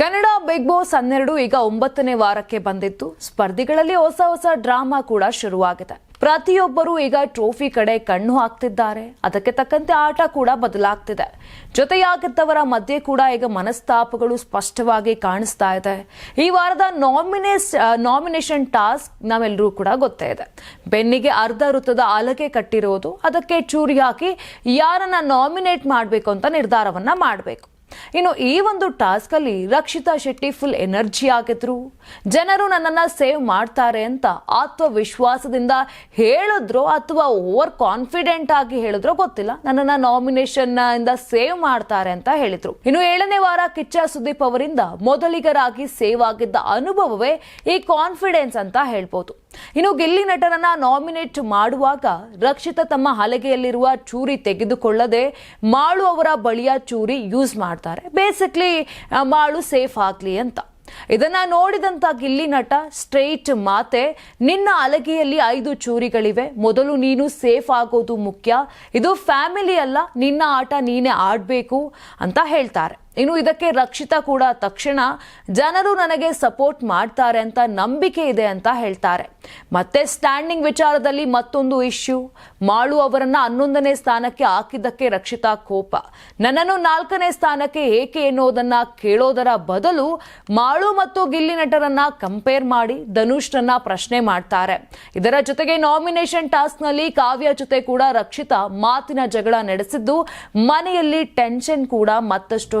Kannada big boss ಹನ್ನೆರಡು ಈಗ ಒಂಬತ್ತನೇ ವಾರಕ್ಕೆ ಬಂದಿತ್ತು. ಸ್ಪರ್ಧಿಗಳಲ್ಲಿ ಹೊಸ ಹೊಸ ಡ್ರಾಮಾ ಕೂಡ ಶುರುವಾಗಿದೆ. ಪ್ರತಿಯೊಬ್ಬರು ಈಗ ಟ್ರೋಫಿ ಕಡೆ ಕಣ್ಣು ಹಾಕ್ತಿದ್ದಾರೆ. ಅದಕ್ಕೆ ತಕ್ಕಂತೆ ಆಟ ಕೂಡ ಬದಲಾಗ್ತಿದೆ. ಜೊತೆಯಾಗಿದ್ದವರ ಮಧ್ಯೆ ಕೂಡ ಈಗ ಮನಸ್ತಾಪಗಳು ಸ್ಪಷ್ಟವಾಗಿ ಕಾಣಿಸ್ತಾ ಇದೆ. ಈ ವಾರದ ನಾಮಿನೇಸ್ ನಾಮಿನೇಷನ್ ಟಾಸ್ಕ್ ನಾವೆಲ್ಲರೂ ಕೂಡ ಗೊತ್ತೇ ಇದೆ. ಬೆನ್ನಿಗೆ ಅರ್ಧ ವೃತ್ತದ ಅಲಗೆ ಕಟ್ಟಿರೋದು. ಅದಕ್ಕೆ ಚೂರಿ ಹಾಕಿ ಯಾರನ್ನ ನಾಮಿನೇಟ್ ಮಾಡಬೇಕು ಅಂತ ನಿರ್ಧಾರವನ್ನ ಮಾಡಬೇಕು. ಇನ್ನು ಈ ಒಂದು ಟಾಸ್ಕ್ ಅಲ್ಲಿ ರಕ್ಷಿತಾ ಶೆಟ್ಟಿ ಫುಲ್ ಎನರ್ಜಿ ಆಗಿದ್ರು. ಜನರು ನನ್ನನ್ನ ಸೇವ್ ಮಾಡ್ತಾರೆ ಅಂತ ಆತ್ಮವಿಶ್ವಾಸದಿಂದ ಹೇಳಿದ್ರು ಅಥವಾ ಓವರ್ ಕಾನ್ಫಿಡೆಂಟ್ ಆಗಿ ಹೇಳಿದ್ರೋ ಗೊತ್ತಿಲ್ಲ. ನನ್ನನ್ನ ನಾಮಿನೇಷನ್ ಇಂದ ಸೇವ್ ಮಾಡ್ತಾರೆ ಅಂತ ಹೇಳಿದ್ರು. ಇನ್ನು ಏಳನೇ ವಾರ ಕಿಚ್ಚ ಸುದೀಪ್ ಅವರಿಂದ ಮೊದಲಿಗರಾಗಿ ಸೇವ್ ಆಗಿದ್ದ ಅನುಭವವೇ ಈ ಕಾನ್ಫಿಡೆನ್ಸ್ ಅಂತ ಹೇಳ್ಬೋದು. ಇನ್ನು ಗಿಲ್ಲಿ ನಟರನ್ನ ನಾಮಿನೇಟ್ ಮಾಡುವಾಗ ರಕ್ಷಿತ ತಮ್ಮ ಹಲಗೆಯಲ್ಲಿರುವ ಚೂರಿ ತೆಗೆದುಕೊಳ್ಳದೆ ಮಾಳು ಅವರ ಬಳಿಯ ಚೂರಿ ಯೂಸ್ ಮಾಡ್ತಾರೆ. ಬೇಸಿಕ್ಲಿ ಮಾಳು ಸೇಫ್ ಆಗ್ಲಿ ಅಂತ. ಇದನ್ನ ನೋಡಿದಂತ ಗಿಲ್ಲಿ ನಟ ಸ್ಟ್ರೈಟ್ ಮಾತೆ, ನಿನ್ನ ಅಲಗೆಯಲ್ಲಿ ಐದು ಚೂರಿಗಳಿವೆ. ಮೊದಲು ನೀನು ಸೇಫ್ ಆಗೋದು ಮುಖ್ಯ. ಇದು ಫ್ಯಾಮಿಲಿ ಅಲ್ಲ. ನಿನ್ನ ಆಟ ನೀನೇ ಆಡಬೇಕು ಅಂತ ಹೇಳ್ತಾರೆ. ಇನ್ನು ಇದಕ್ಕೆ ರಕ್ಷಿತಾ ಕೂಡ ತಕ್ಷಣ ಜನರು ನನಗೆ ಸಪೋರ್ಟ್ ಮಾಡ್ತಾರೆ ಅಂತ ನಂಬಿಕೆ ಇದೆ ಅಂತ ಹೇಳ್ತಾರೆ. ಮತ್ತೆ ಸ್ಟ್ಯಾಂಡಿಂಗ್ ವಿಚಾರದಲ್ಲಿ ಮತ್ತೊಂದು ಇಶ್ಯೂ ಮಾಳು ಅವರನ್ನ ಹನ್ನೊಂದನೇ ಸ್ಥಾನಕ್ಕೆ ಹಾಕಿದ್ದಕ್ಕೆ ರಕ್ಷಿತಾ ಕೋಪ. ನನ್ನನ್ನು ನಾಲ್ಕನೇ ಸ್ಥಾನಕ್ಕೆ ಏಕೆ ಎನ್ನುವುದನ್ನ ಕೇಳೋದರ ಬದಲು ಮಾಳು ಮತ್ತು ಗಿಲ್ಲಿ ನಟರನ್ನ ಕಂಪೇರ್ ಮಾಡಿ ಧನುಷ್ರನ್ನ ಪ್ರಶ್ನೆ ಮಾಡ್ತಾರೆ. ಇದರ ಜೊತೆಗೆ ನಾಮಿನೇಷನ್ ಟಾಸ್ಕ್ನಲ್ಲಿ ಕಾವ್ಯ ಜೊತೆ ಕೂಡ ರಕ್ಷಿತಾ ಮಾತಿನ ಜಗಳ ನಡೆಸಿದ್ದು, ಮನೆಯಲ್ಲಿ ಟೆನ್ಷನ್ ಕೂಡ ಮತ್ತಷ್ಟು